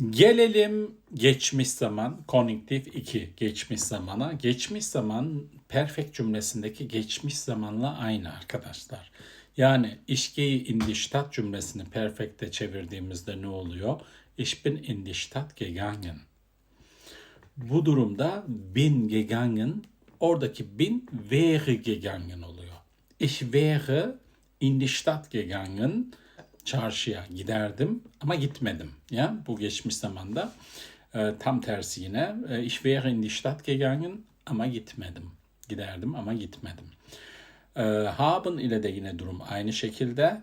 Gelelim geçmiş zaman, konjunktif 2 geçmiş zamana. Geçmiş zaman perfect cümlesindeki geçmiş zamanla aynı arkadaşlar. Yani ich gehe in die Stadt cümlesini perfect'e çevirdiğimizde ne oluyor? Ich bin in die Stadt gegangen. Bu durumda bin gegangen, oradaki bin wäre gegangen oluyor. Ich wäre in die Stadt gegangen, çarşıya giderdim ama gitmedim. Ya bu geçmiş zamanda e, tam tersi yine e, ich wäre in die Stadt gegangen ama gitmedim. Giderdim ama gitmedim. E, haben ile de yine durum aynı şekilde.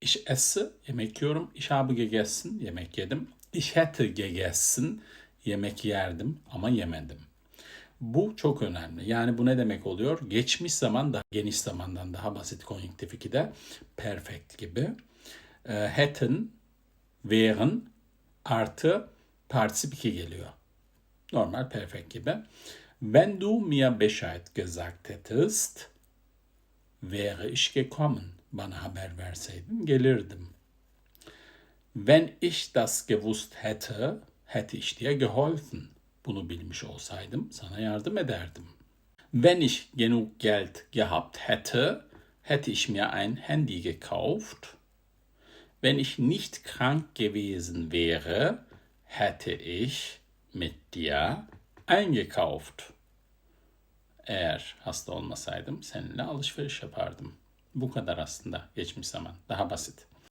Ich esse, yemek yiyorum. Ich habe gegessen, yemek yedim. Ich hätte gegessen, yemek yerdim ama yemedim. Bu çok önemli. Yani bu ne demek oluyor? Geçmiş zaman daha geniş zamandan daha basit konjunktif 2'de perfect gibi. E, hätten, wären artı partisip 2 geliyor. Normal perfect gibi. Wenn du mir Bescheid gesagt hättest, wäre ich gekommen. Bana haber verseydin gelirdim. Wenn ich das gewusst hätte, hätte ich dir geholfen. Bunu bilmiş olsaydım sana yardım ederdim. Wenn ich genug Geld gehabt hätte, hätte ich mir ein Handy gekauft. Wenn ich nicht krank gewesen wäre, hätte ich mit dir eingekauft. Eğer hasta olmasaydım seninle alışveriş yapardım. Bu kadar aslında geçmiş zaman. Daha basit.